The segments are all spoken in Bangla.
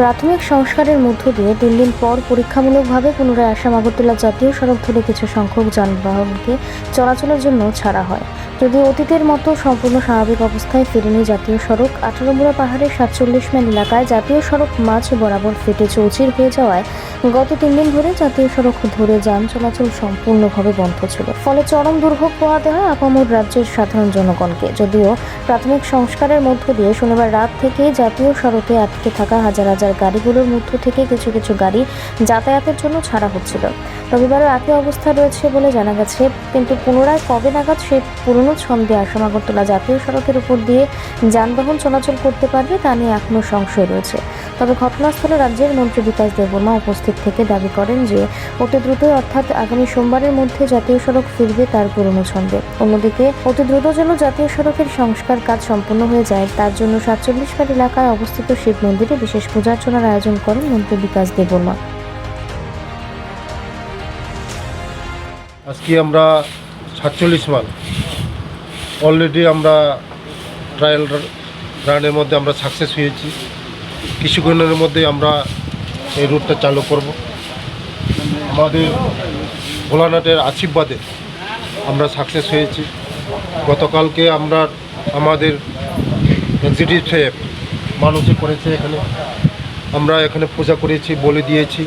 প্রাথমিক সংস্কারের মধ্য দিয়ে তিন দিন পর পরীক্ষামূলকভাবে পুনরায় আসাম আগরতলা জাতীয় সড়ক ধরে কিছু সংখ্যক যানবাহনকে চলাচলের জন্য ছাড়া হয়। যদিও অতীতের মতো সম্পূর্ণ স্বাভাবিক অবস্থায় ফেরেনি জাতীয় সড়ক, আঠারোমুড়া পাহাড়ের সাতচল্লিশ মাইল এলাকায় জাতীয় সড়ক মাছ বরাবর ফেটে চৌচির হয়ে যাওয়ায় গত তিন দিন ধরে জাতীয় সড়ক ধরে যান চলাচল সম্পূর্ণভাবে বন্ধ ছিল। ফলে চরম দুর্ভোগ পোহাতে হয় আপামর রাজ্যের সাধারণ জনগণকে। যদিও প্রাথমিক সংস্কারের মধ্য দিয়ে শনিবার রাত থেকে জাতীয় সড়কে আটকে থাকা হাজার হাজার গাড়িগুলোর মধ্য থেকে কিছু কিছু গাড়ি যাতায়াতের জন্য ছাড়া হচ্ছিল। রবিবারও একই অবস্থা রয়েছে বলে জানা গেছে, কিন্তু পুনরায় কবে নাগাদ সেই পুরনো ছন্দে আসাম আগরতলা জাতীয় সড়কের উপর দিয়ে যানবাহন চলাচল করতে পারবে তা নিয়ে এখনও সংশয় রয়েছে। তবে ঘটনাস্থলে রাজ্যের মন্ত্রী বিকাশ দেববর্মা উপস্থিত থেকে দাবি করেন যে, অতি দ্রুতই অর্থাৎ আগামী সোমবারের মধ্যে জাতীয় সড়ক ফিরবে তার পুরনো ছন্দে। অন্যদিকে, অতি দ্রুত যেন জাতীয় সড়কের সংস্কার কাজ সম্পন্ন হয়ে যায়, তার জন্য সাতচল্লিশ পার এলাকায় অবস্থিত শিব মন্দিরে বিশেষ পূজার্চনার আয়োজন করেন মন্ত্রী বিকাশ দেববর্মা। আজকে আমরা সাতচল্লিশ মাল অলরেডি আমরা ট্রায়াল রানের মধ্যে আমরা সাকসেস হয়েছি। কিছুক্ষণের মধ্যে আমরা এই রুটটা চালু করব। আমাদের ভোলানাটের আশীর্বাদে আমরা সাকসেস হয়েছি। গতকালকে আমরা আমাদের এক্সিকিউটিভ সাহেব মানুষে করেছে এখানে। আমরা এখানে পূজা করেছি, বলে দিয়েছি।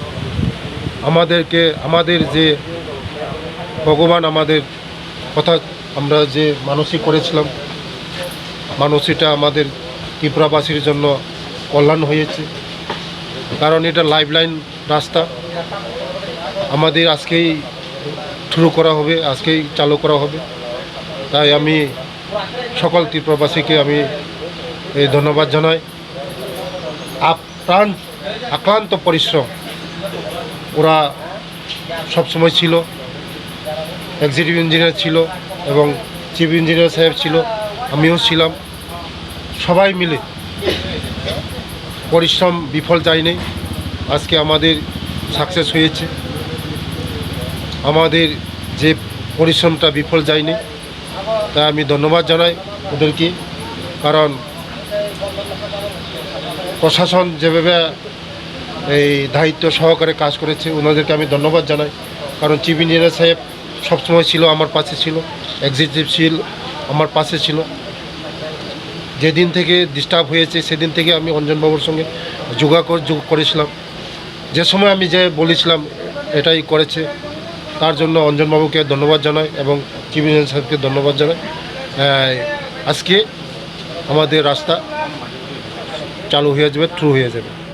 আমাদেরকে, আমাদের যে ভগবান আমাদের কথা আমরা যে মানসিক করেছিলাম মানসিকটা আমাদের ত্রিপুরাবাসীর জন্য কল্যাণ হয়েছে। কারণ এটা লাইফ লাইন রাস্তা। আমাদের আজকেই শুরু করা হবে, আজকেই চালু করা হবে। তাই আমি সকল ত্রিপুরাবাসীকে আমি এই ধন্যবাদ জানাই। আপ্রাণ আক্রান্ত পরিশ্রম, ওরা সবসময় ছিল। এক্সিকিউটিভ ইঞ্জিনিয়ার ছিল এবং চিফ ইঞ্জিনিয়ার সাহেব ছিল, আমিও ছিলাম। সবাই মিলে পরিশ্রম বিফল যায়নি। আজকে আমাদের সাকসেস হয়েছে। আমাদের যে পরিশ্রমটা বিফল যায়নি, তাই আমি ধন্যবাদ জানাই ওদেরকে। কারণ প্রশাসন যেভাবে এই দায়িত্ব সহকারে কাজ করেছে, ওনাদেরকে আমি ধন্যবাদ জানাই। কারণ চিফ ইঞ্জিনিয়ার সাহেব সবসময় ছিল আমার পাশে ছিল এক্সিকিউটিভ ছিল আমার পাশে ছিল। যেদিন থেকে ডিস্টার্ব হয়েছে, সেদিন থেকে আমি অঞ্জনবাবুর সঙ্গে যোগাযোগ যোগ করেছিলাম। যে সময় আমি যে বলেছিলাম এটাই করেছে, তার জন্য অঞ্জনবাবুকে ধন্যবাদ জানাই এবং চিফ ইঞ্জিনিয়ার সাহেবকে ধন্যবাদ জানাই। আজকে আমাদের রাস্তা চালু হয়ে যাবে থ্রু হয়ে যাবে।